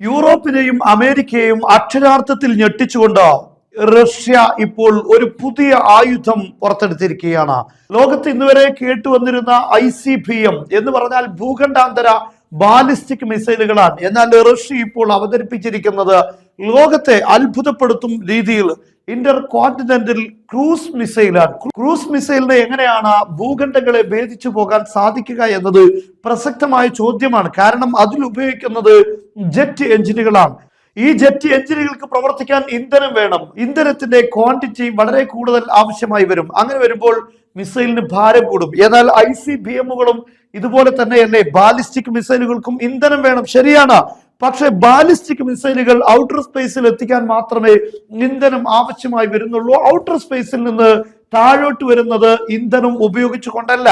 യൂറോപ്പിനെയും അമേരിക്കയെയും അക്ഷരാർത്ഥത്തിൽ ഞെട്ടിച്ചുകൊണ്ട് റഷ്യ ഇപ്പോൾ ഒരു പുതിയ ആയുധം പുറത്തെടുത്തിരിക്കുകയാണ്. ലോകത്ത് ഇന്നുവരെ കേട്ടുവന്നിരുന്ന ഐ സി പി എം എന്ന് പറഞ്ഞാൽ ഭൂഖണ്ഡാന്തര ബാലിസ്റ്റിക് മിസൈലുകളാണ്. എന്നാൽ റഷ്യ ഇപ്പോൾ അവതരിപ്പിച്ചിരിക്കുന്നത് ലോകത്തെ അത്ഭുതപ്പെടുത്തും രീതിയിൽ ഇന്റർ കോണ്ടിനെന്റൽ ക്രൂസ് മിസൈലാണ് ക്രൂസ് മിസൈലിന് എങ്ങനെയാണ് ഭൂഖണ്ഡങ്ങളെ ഭേദിച്ചു പോകാൻ സാധിക്കുക എന്നത് പ്രസക്തമായ ചോദ്യമാണ്. കാരണം അതിൽ ഉപയോഗിക്കുന്നത് ജെറ്റ് എഞ്ചിനുകളാണ്. ഈ ജെറ്റ് എഞ്ചിനുകൾക്ക് പ്രവർത്തിക്കാൻ ഇന്ധനം വേണം. ഇന്ധനത്തിന്റെ ക്വാണ്ടിറ്റി വളരെ കൂടുതൽ ആവശ്യമായി വരും. അങ്ങനെ വരുമ്പോൾ മിസൈലിന് ഭാരം കൂടും. എന്നാൽ ഐ സി ബി എമ്മുകളും ഇതുപോലെ തന്നെയല്ലേ? ബാലിസ്റ്റിക് മിസൈലുകൾക്കും ഇന്ധനം വേണം. ശരിയാണ്. പക്ഷേ ബാലിസ്റ്റിക് മിസൈലുകൾ ഔട്ടർ സ്പേസിൽ എത്തിക്കാൻ മാത്രമേ ഇന്ധനം ആവശ്യമായി വരുന്നുള്ളൂ. ഔട്ടർ സ്പേസിൽ നിന്ന് താഴോട്ട് വരുന്നത് ഇന്ധനം ഉപയോഗിച്ചുകൊണ്ടല്ല.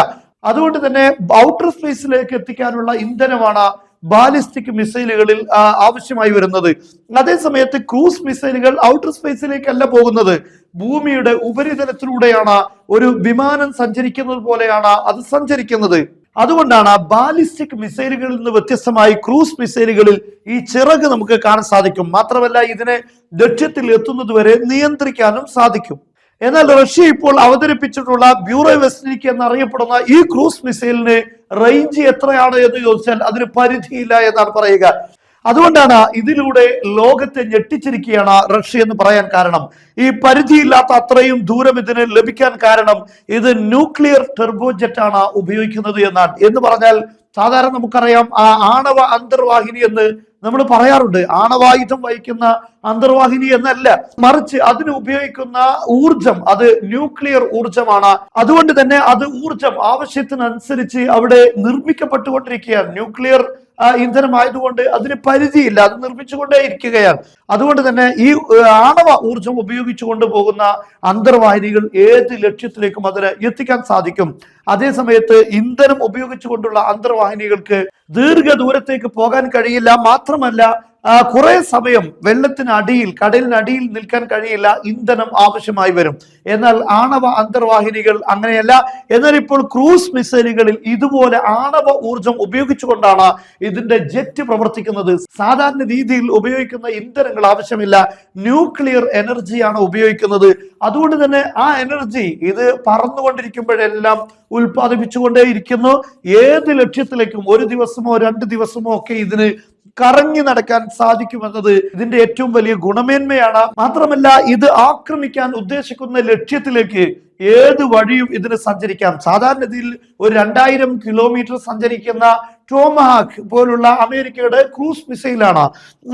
അതുകൊണ്ട് തന്നെ ഔട്ടർ സ്പേസിലേക്ക് എത്തിക്കാനുള്ള ഇന്ധനമാണ് ബാലിസ്റ്റിക് മിസൈലുകളിൽ ആവശ്യമായി വരുന്നത്. അതേസമയത്ത് ക്രൂസ് മിസൈലുകൾ ഔട്ടർ സ്പേസിലേക്കല്ല പോകുന്നത്. ഭൂമിയുടെ ഉപരിതലത്തിലൂടെയാണ് ഒരു വിമാനം സഞ്ചരിക്കുന്നത് പോലെയാണ് അത് സഞ്ചരിക്കുന്നത്. അതുകൊണ്ടാണ് ബാലിസ്റ്റിക് മിസൈലുകളിൽ നിന്ന് വ്യത്യസ്തമായി ക്രൂസ് മിസൈലുകളിൽ ഈ ചിറക് നമുക്ക് കാണാൻ സാധിക്കും. മാത്രമല്ല ഇതിനെ ലക്ഷ്യത്തിൽ എത്തുന്നത് വരെ നിയന്ത്രിക്കാനും സാധിക്കും. എന്നാൽ റഷ്യ ഇപ്പോൾ അവതരിപ്പിച്ചിട്ടുള്ള ബ്യൂറോ വെസ്റ്റിനിക്ക് എന്നറിയപ്പെടുന്ന ഈ ക്രൂസ് മിസൈലിന് റേഞ്ച് എത്രയാണ് എന്ന് ചോദിച്ചാൽ അതിന് പരിധിയില്ല എന്നാണ് പറയുക. അതുകൊണ്ടാണ് ഇതിലൂടെ ലോകത്തെ ഞെട്ടിച്ചിരിക്കുകയാണ് റഷ്യ എന്ന് പറയാൻ കാരണം. ഈ പരിധിയില്ലാത്ത അത്രയും ദൂരം ഇതിന് ലഭിക്കാൻ കാരണം ഇത് ന്യൂക്ലിയർ ടെർബോജെറ്റ് ആണ് ഉപയോഗിക്കുന്നത് എന്നാണ്. എന്ന് പറഞ്ഞാൽ സാധാരണ നമുക്കറിയാം ആ ആണവ അന്തർവാഹിനി എന്ന് നമ്മൾ പറയാറുണ്ട്. ആണവായുധം വഹിക്കുന്ന അന്തർവാഹിനി എന്നല്ല. മറിച്ച് അതിന് ഉപയോഗിക്കുന്ന ഊർജം അത് ന്യൂക്ലിയർ ഊർജമാണ് അതുകൊണ്ട് തന്നെ അത് ഊർജം ആവശ്യത്തിനനുസരിച്ച് അവിടെ നിർമ്മിക്കപ്പെട്ടുകൊണ്ടിരിക്കുകയാണ്. ന്യൂക്ലിയർ ഇന്ധനമായതുകൊണ്ട് അതിന് പരിധിയില്ല അത് നിർമ്മിച്ചുകൊണ്ടേ ഇരിക്കുകയാണ് അതുകൊണ്ട് തന്നെ ഈ ആണവ ഊർജം ഉപയോഗിച്ചുകൊണ്ട് പോകുന്ന അന്തർവാഹിനികൾ ഏത് ലക്ഷ്യത്തിലേക്കും അതിന് എത്തിക്കാൻ സാധിക്കും? അതേ സമയത്ത് ഇന്ധനം ഉപയോഗിച്ചുകൊണ്ടുള്ള അന്തർവാഹിനികൾക്ക് ദീർഘദൂരത്തേക്ക് പോകാൻ കഴിയില്ല. മാത്രമല്ല കുറെ സമയം വെള്ളത്തിനടിയിൽ കടലിനടിയിൽ നിൽക്കാൻ കഴിയില്ല. ഇന്ധനം ആവശ്യമായി വരും. എന്നാൽ ആണവ അന്തർവാഹിനികൾ അങ്ങനെയല്ല. എന്നാൽ ഇപ്പോൾ ക്രൂസ് മിസൈലുകളിൽ ഇതുപോലെ ആണവ ഊർജം ഉപയോഗിച്ചുകൊണ്ടാണ് ഇതിന്റെ ജെറ്റ് പ്രവർത്തിക്കുന്നത്. സാധാരണ രീതിയിൽ ഉപയോഗിക്കുന്ന ഇന്ധനങ്ങൾ ആവശ്യമില്ല. ന്യൂക്ലിയർ എനർജിയാണ് ഉപയോഗിക്കുന്നത്. അതുകൊണ്ട് തന്നെ ആ എനർജി ഇത് പറന്നുകൊണ്ടിരിക്കുമ്പോഴെല്ലാം ഉൽപ്പാദിപ്പിച്ചുകൊണ്ടേയിരിക്കുന്നു. ഏത് ലക്ഷ്യത്തിലേക്കും ഒരു ദിവസമോ രണ്ട് ദിവസമോ ഒക്കെ ഇതിന് കറങ്ങി നടക്കാൻ സാധിക്കുമെന്നത് ഇതിന്റെ ഏറ്റവും വലിയ ഗുണമേന്മയാണ്. മാത്രമല്ല ഇത് ആക്രമിക്കാൻ ഉദ്ദേശിക്കുന്ന ലക്ഷ്യത്തിലേക്ക് ഏത് വഴിയും ഇതിന് സഞ്ചരിക്കാം. സാധാരണ ഇതിൽ ഒരു രണ്ടായിരം കിലോമീറ്റർ സഞ്ചരിക്കുന്ന ടോമഹാക്ക് പോലുള്ള അമേരിക്കയുടെ ക്രൂസ് മിസൈലാണ്.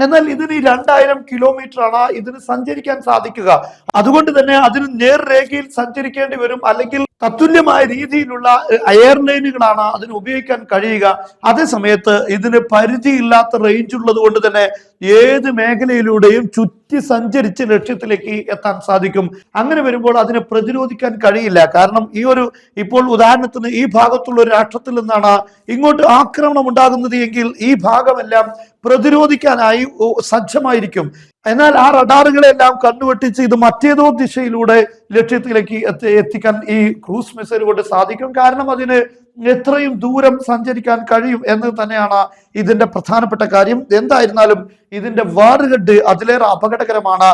എന്നാൽ ഇതിന് രണ്ടായിരം കിലോമീറ്റർ ആണ് ഇതിന് സഞ്ചരിക്കാൻ സാധിക്കുക. അതുകൊണ്ട് തന്നെ അതിന് നേർരേഖയിൽ സഞ്ചരിക്കേണ്ടി വരും അല്ലെങ്കിൽ തത്തുല്യമായ രീതിയിലുള്ള എയർലൈനുകളാണ് അതിന് ഉപയോഗിക്കാൻ കഴിയുക. അതേ സമയത്ത് ഇതിന് പരിധിയില്ലാത്ത റേഞ്ച് ഉള്ളത് കൊണ്ട് തന്നെ ഏത് മേഖലയിലൂടെയും ചുറ്റി സഞ്ചരിച്ച് ലക്ഷ്യത്തിലേക്ക് എത്താൻ സാധിക്കും. അങ്ങനെ വരുമ്പോൾ അതിനെ പ്രതിരോധിക്കാൻ കഴിയില്ല. കാരണം ഈ ഒരു ഇപ്പോൾ ഉദാഹരണത്തിന് ഈ ഭാഗത്തുള്ള ഒരു രാഷ്ട്രത്തിൽ നിന്നാണ് ഇങ്ങോട്ട് ആക്രമണം ഉണ്ടാകുന്നത് എങ്കിൽ ഈ ഭാഗമെല്ലാം പ്രതിരോധിക്കാനായി സജ്ജമായിരിക്കും. എന്നാൽ ആ റഡാറുകളെല്ലാം കണ്ണുവെട്ടിച്ച് ഇത് മറ്റേതോ ദിശയിലൂടെ ലക്ഷ്യത്തിലേക്ക് എത്തി എത്തിക്കാൻ ഈ ക്രൂസ് മിസൈൽ കൊണ്ട് സാധിക്കും. കാരണം അതിന് എത്രയും ദൂരം സഞ്ചരിക്കാൻ കഴിയും എന്ന് തന്നെയാണ് ഇതിന്റെ പ്രധാനപ്പെട്ട കാര്യം. എന്തായിരുന്നാലും ഇതിന്റെ വാർഹെഡ് അതിലേറെ അപകടകരമാണ്.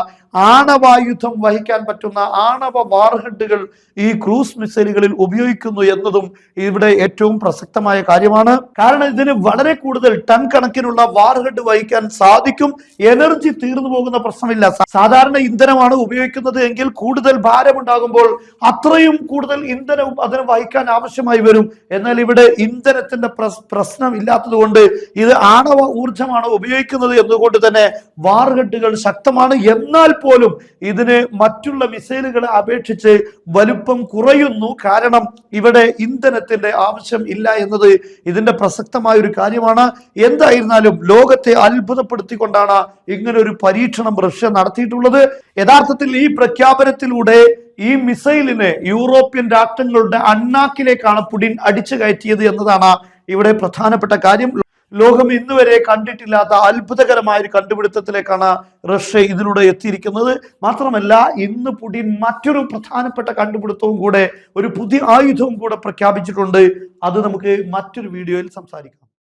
ആണവായുധം വഹിക്കാൻ പറ്റുന്ന ആണവ വാർഹെഡുകൾ ഈ ക്രൂസ് മിസൈലുകളിൽ ഉപയോഗിക്കുന്നു എന്നതും ഇവിടെ ഏറ്റവും പ്രസക്തമായ കാര്യമാണ്. കാരണം ഇതിന് വളരെ കൂടുതൽ ടൺ കണക്കിനുള്ള വാർഹെഡ് വഹിക്കാൻ സാധിക്കും. എനർജി തീർന്നു പോകുന്ന പ്രശ്നമില്ല. സാധാരണ ഇന്ധനമാണ് ഉപയോഗിക്കുന്നത് എങ്കിൽ കൂടുതൽ ഭാരമുണ്ടാകുമ്പോൾ അത്രയും കൂടുതൽ ഇന്ധനവും അതിന് വഹിക്കാൻ ആവശ്യമായി വരും. എന്നാൽ ഇവിടെ ഇന്ധനത്തിന്റെ പ്രശ്നം ഇല്ലാത്തതുകൊണ്ട് ഇത് ആണവ ഊർജമാണ് ഉപയോഗിക്കുന്നത് എന്നുകൊണ്ട് തന്നെ വാർഹെഡുകൾ ശക്തമാണ്. എന്നാൽ പോലും ഇതിന് മറ്റുള്ള മിസൈലുകളെ അപേക്ഷിച്ച് വലുപ്പം കുറയുന്നു. കാരണം ഇവിടെ ഇന്ധനത്തിന്റെ ആവശ്യം ഇല്ല എന്നത് ഇതിന്റെ പ്രസക്തമായ ഒരു കാര്യമാണ്. എന്തായിരുന്നാലും ലോകത്തെ അത്ഭുതപ്പെടുത്തിക്കൊണ്ടാണ് ഇങ്ങനൊരു പരീക്ഷണം റഷ്യ നടത്തിയിട്ടുള്ളത്. യഥാർത്ഥത്തിൽ ഈ പ്രഖ്യാപനത്തിലൂടെ ഈ മിസൈലിനെ യൂറോപ്യൻ രാഷ്ട്രങ്ങളുടെ അണ്ണാക്കിലേക്കാണ് പുടിൻ അടിച്ചു കയറ്റിയത് എന്നതാണ് ഇവിടെ പ്രധാനപ്പെട്ട കാര്യം. ലോകം ഇന്നുവരെ കണ്ടിട്ടില്ലാത്ത അത്ഭുതകരമായ ഒരു കണ്ടുപിടുത്തത്തിലേക്കാണ് റഷ്യ ഇതിലൂടെ എത്തിയിരിക്കുന്നത്. മാത്രമല്ല ഇന്ന് പുടിൻ മറ്റൊരു പ്രധാനപ്പെട്ട കണ്ടുപിടുത്തവും കൂടെ ഒരു പുതിയ ആയുധവും കൂടെ പ്രഖ്യാപിച്ചിട്ടുണ്ട്. അത് നമുക്ക് മറ്റൊരു വീഡിയോയിൽ സംസാരിക്കാം.